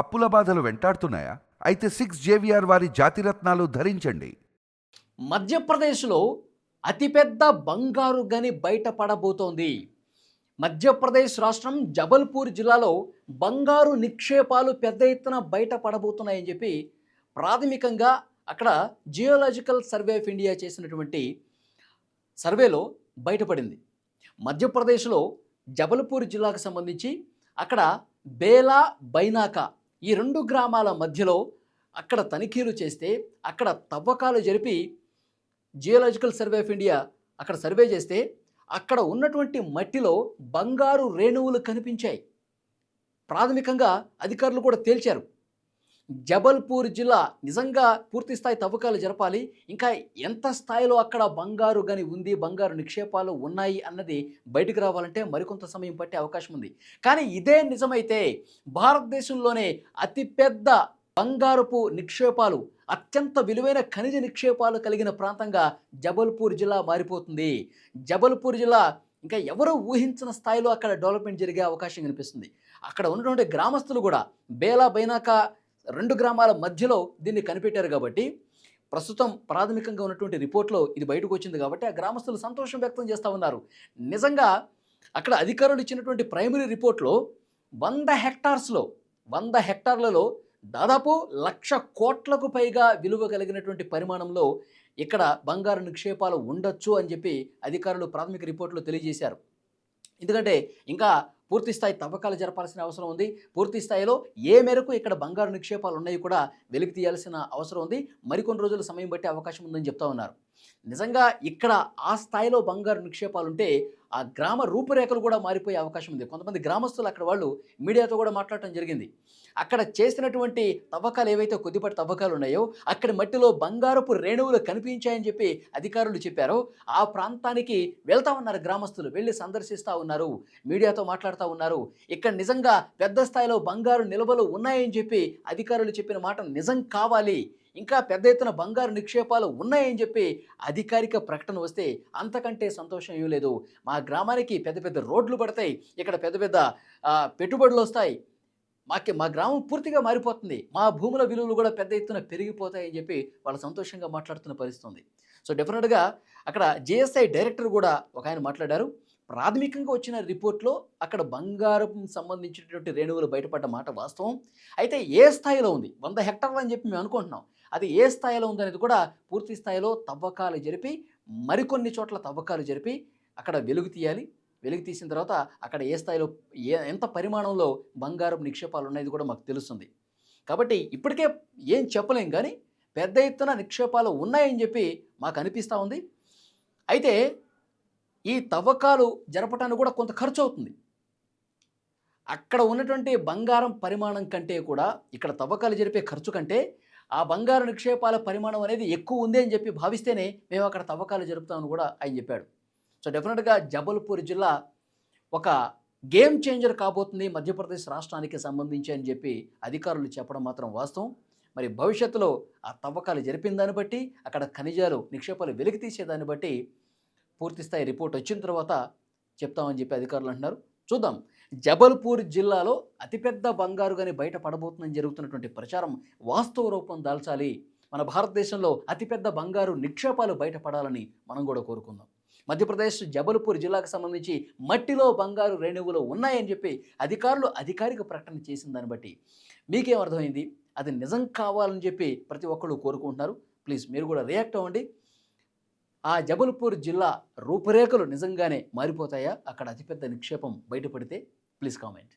అప్పుల బాధలు వెంటాడుతున్నాయా? అయితే సిక్స్ జేవిఆర్ వారి జాతిరత్నాలు ధరించండి. మధ్యప్రదేశ్లో అతిపెద్ద బంగారు గని బయటపడబోతోంది. మధ్యప్రదేశ్ రాష్ట్రం జబల్పూర్ జిల్లాలో బంగారు నిక్షేపాలు పెద్ద ఎత్తున బయటపడబోతున్నాయని చెప్పి ప్రాథమికంగా అక్కడ జియోలాజికల్ సర్వే ఆఫ్ ఇండియా చేసినటువంటి సర్వేలో బయటపడింది. మధ్యప్రదేశ్లో జబల్పూర్ జిల్లాకు సంబంధించి అక్కడ బేలా బైనాకా ఈ రెండు గ్రామాల మధ్యలో అక్కడ తనిఖీలు చేస్తే అక్కడ తవ్వకాలు జరిపి జియోలాజికల్ సర్వే ఆఫ్ ఇండియా అక్కడ సర్వే చేస్తే అక్కడ ఉన్నటువంటి మట్టిలో బంగారు రేణువులు కనిపించాయి. ప్రాథమికంగా అధికారులు కూడా తేల్చారు. జబల్పూర్ జిల్లా నిజంగా పూర్తి స్థాయి తవ్వకాలు జరపాలి. ఇంకా ఎంత స్థాయిలో అక్కడ బంగారు గని ఉంది బంగారు నిక్షేపాలు ఉన్నాయి అన్నది బయటకు రావాలంటే మరికొంత సమయం పట్టే అవకాశం ఉంది. కానీ ఇదే నిజమైతే భారతదేశంలోనే అతిపెద్ద బంగారుపు నిక్షేపాలు అత్యంత విలువైన ఖనిజ నిక్షేపాలు కలిగిన ప్రాంతంగా జబల్పూర్ జిల్లా మారిపోతుంది. జబల్పూర్ జిల్లా ఇంకా ఎవరూ ఊహించిన స్థాయిలో అక్కడ డెవలప్మెంట్ జరిగే అవకాశం కనిపిస్తుంది. అక్కడ ఉన్నటువంటి గ్రామస్తులు కూడా బేలా బైనాకా రెండు గ్రామాల మధ్యలో దీన్ని కనిపెట్టారు కాబట్టి ప్రస్తుతం ప్రాథమికంగా ఉన్నటువంటి రిపోర్ట్లో ఇది బయటకు వచ్చింది కాబట్టి ఆ గ్రామస్తులు సంతోషం వ్యక్తం చేస్తూ ఉన్నారు. నిజంగా అక్కడ అధికారులు ఇచ్చినటువంటి ప్రైమరీ రిపోర్ట్లో వంద హెక్టార్స్లో వంద హెక్టార్లలో దాదాపు లక్ష కోట్లకు పైగా విలువ కలిగినటువంటి పరిమాణంలో ఇక్కడ బంగారు నిక్షేపాలు ఉండొచ్చు అని చెప్పి అధికారులు ప్రాథమిక రిపోర్ట్లో తెలియజేశారు. ఎందుకంటే ఇంకా పూర్తి స్థాయి తవ్వకాలు జరపాల్సిన అవసరం ఉంది. పూర్తి స్థాయిలో ఏ మేరకు ఇక్కడ బంగారు నిక్షేపాలు ఉన్నాయి కూడా వెలికి తీయాల్సిన అవసరం ఉంది. మరికొన్ని రోజులు సమయం బట్టే అవకాశం ఉందని చెప్తా ఉన్నారు. నిజంగా ఇక్కడ ఆ స్థాయిలో బంగారు నిక్షేపాలు ఉంటే ఆ గ్రామ రూపురేఖలు కూడా మారిపోయే అవకాశం ఉంది. కొంతమంది గ్రామస్తులు అక్కడ వాళ్ళు మీడియాతో కూడా మాట్లాడటం జరిగింది. అక్కడ చేసినటువంటి తవ్వకాలు ఏవైతే కొద్దిపాటి తవ్వకాలు ఉన్నాయో అక్కడ మట్టిలో బంగారపు రేణువులు కనిపించాయని చెప్పి అధికారులు చెప్పారో. ఆ ప్రాంతానికి వెళ్తా ఉన్నారు గ్రామస్తులు. వెళ్ళి సందర్శిస్తూ ఉన్నారు. మీడియాతో మాట్లాడుతూ ఉన్నారు. ఇక్కడ నిజంగా పెద్ద స్థాయిలో బంగారు నిల్వలు ఉన్నాయని చెప్పి అధికారులు చెప్పిన మాట నిజం కావాలి. ఇంకా పెద్ద ఎత్తున బంగారు నిక్షేపాలు ఉన్నాయని చెప్పి అధికారిక ప్రకటన వస్తే అంతకంటే సంతోషం ఇవ్వలేదు మా గ్రామానికి పెద్ద పెద్ద రోడ్లు పడతాయి. ఇక్కడ పెద్ద పెద్ద పెట్టుబడులు వస్తాయి. మాకి మా గ్రామం పూర్తిగా మారిపోతుంది. మా భూముల విలువలు కూడా పెద్ద ఎత్తున పెరిగిపోతాయని చెప్పి వాళ్ళు సంతోషంగా మాట్లాడుతున్న పరిస్థితుంది. సో డెఫినెట్గా అక్కడ జేఎస్ఐ డైరెక్టర్ కూడా ఒక ఆయన మాట్లాడారు. ప్రాథమికంగా వచ్చిన రిపోర్ట్లో అక్కడ బంగారం సంబంధించినటువంటి రేణువులు బయటపడ్డ మాట వాస్తవం. అయితే ఏ స్థాయిలో ఉంది? వంద హెక్టార్లు అని చెప్పి మేము అనుకుంటున్నాం. అది ఏ స్థాయిలో ఉందనేది కూడా పూర్తి స్థాయిలో తవ్వకాలు జరిపి మరికొన్ని చోట్ల తవ్వకాలు జరిపి అక్కడ వెలుగు తీయాలి. వెలుగు తీసిన తర్వాత అక్కడ ఏ స్థాయిలో ఏ ఎంత పరిమాణంలో బంగారం నిక్షేపాలు ఉన్నది కూడా మాకు తెలుస్తుంది. కాబట్టి ఇప్పటికే ఏం చెప్పలేం కానీ పెద్ద ఎత్తున నిక్షేపాలు ఉన్నాయని చెప్పి మాకు అనిపిస్తూ ఉంది. అయితే ఈ తవ్వకాలు జరపడానికి కూడా కొంత ఖర్చు అవుతుంది. అక్కడ ఉన్నటువంటి బంగారం పరిమాణం కంటే కూడా ఇక్కడ తవ్వకాలు జరిపే ఖర్చు కంటే ఆ బంగారు నిక్షేపాల పరిమాణం అనేది ఎక్కువ ఉంది అని చెప్పి భావిస్తేనే మేము అక్కడ తవ్వకాలు జరుపుతామని కూడా ఆయన చెప్పాడు. సో డెఫినెట్గా జబల్పూర్ జిల్లా ఒక గేమ్ చేంజర్ కాబోతుంది మధ్యప్రదేశ్ రాష్ట్రానికి సంబంధించి అని చెప్పి అధికారులు చెప్పడం మాత్రం వాస్తవం. మరి భవిష్యత్తులో ఆ తవ్వకాలు జరిపిన దాన్ని బట్టి అక్కడ ఖనిజాలు నిక్షేపాలు వెలికి తీసేదాన్ని బట్టి పూర్తి స్థాయి రిపోర్ట్ వచ్చిన తర్వాత చెప్తామని చెప్పి అధికారులు అంటున్నారు. చూద్దాం. జబల్పూర్ జిల్లాలో అతిపెద్ద బంగారు కానీ బయట పడబోతుందని జరుగుతున్నటువంటి ప్రచారం వాస్తవ రూపం దాల్చాలి. మన భారతదేశంలో అతిపెద్ద బంగారు నిక్షేపాలు బయటపడాలని మనం కూడా కోరుకుందాం. మధ్యప్రదేశ్ జబల్పూర్ జిల్లాకు సంబంధించి మట్టిలో బంగారు రేణువులు ఉన్నాయని చెప్పి అధికారులు అధికారిక ప్రకటన చేసిన దాన్ని బట్టి మీకేం అర్థమైంది? అది నిజం కావాలని చెప్పి ప్రతి ఒక్కళ్ళు కోరుకుంటున్నారు. ప్లీజ్ మీరు కూడా రియాక్ట్ అవ్వండి. ఆ జబల్పూర్ జిల్లా రూపురేఖలు నిజంగానే మారిపోతాయా? అక్కడ అతిపెద్ద నిక్షేపం బయటపడితే ప్లీజ్ కామెంట్